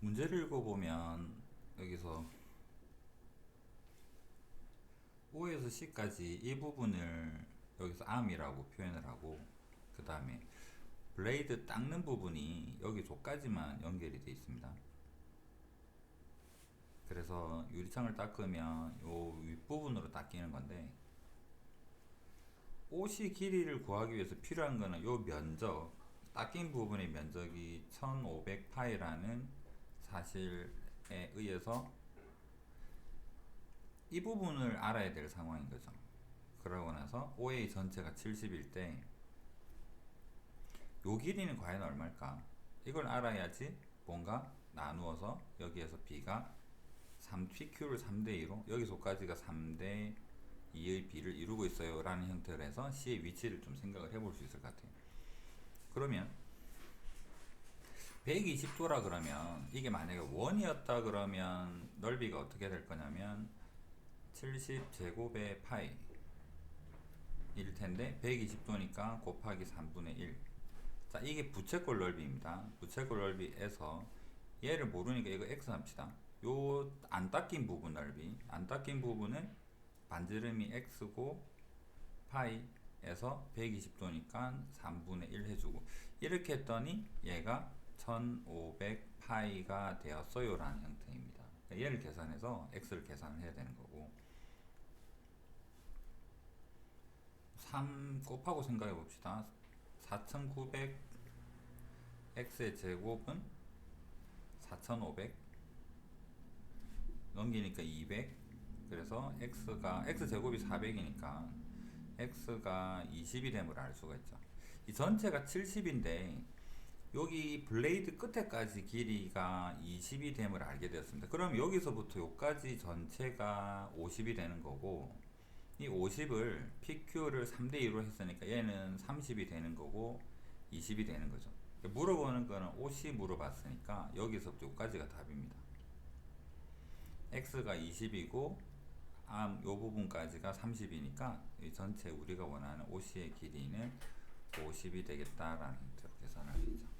문제를 읽어보면 여기서 O에서 C까지 이 부분을 여기서 암이라고 표현을 하고 그 다음에 블레이드 닦는 부분이 여기 조까지만 연결이 되어 있습니다. 그래서 유리창을 닦으면 요 윗부분으로 닦이는 건데 옷이 길이를 구하기 위해서 필요한 거는 요 면적 닦인 부분의 면적이 1500파이라는 사실에 의해서 이 부분을 알아야 될 상황인 거죠. 그러고 나서 OA 전체가 70일 때 요 길이는 과연 얼마일까? 이걸 알아야지 뭔가 나누어서 여기에서 B가 3, PQ를 3대2로 여기서까지가 3대 2의 B를 이루고 있어요 라는 형태로 해서 C의 위치를 좀 생각을 해볼 수 있을 것 같아요. 그러면 120도라 그러면 이게 만약에 원이었다 그러면 넓이가 어떻게 될 거냐면 70 제곱의 파이 일 텐데 120도니까 곱하기 3분의 1. 자, 이게 부채꼴 넓이입니다. 부채꼴 넓이에서 얘를 모르니까 이거 x 합시다. 요 안 닦인 부분 넓이, 안 닦인 부분은 반지름이 x고 파이에서 120도니까 3분의 1 해주고 이렇게 했더니 얘가 1500 파이가 되었어요 라는 형태입니다. 얘를 계산해서 x를 계산을 해야 되는 거고 3 곱하고 생각해 봅시다. 4900 x의 제곱은 4500 넘기니까 200 그래서 x가 x 제곱이 400이니까 x가 20이 됨을 알 수가 있죠. 이 전체가 70인데 여기 블레이드 끝에까지 길이가 20이 됨을 알게 되었습니다. 그럼 여기서부터 여기까지 전체가 50이 되는 거고 이 50을 PQ를 3대 2로 했으니까 얘는 30이 되는 거고 20이 되는 거죠. 물어보는 거는 옷이 물어봤으니까 여기서부터 여기까지가 답입니다. X가 20이고 암 요 부분까지가 30이니까 이 전체 우리가 원하는 OC의 길이는 50이 되겠다라는 계산을 하죠.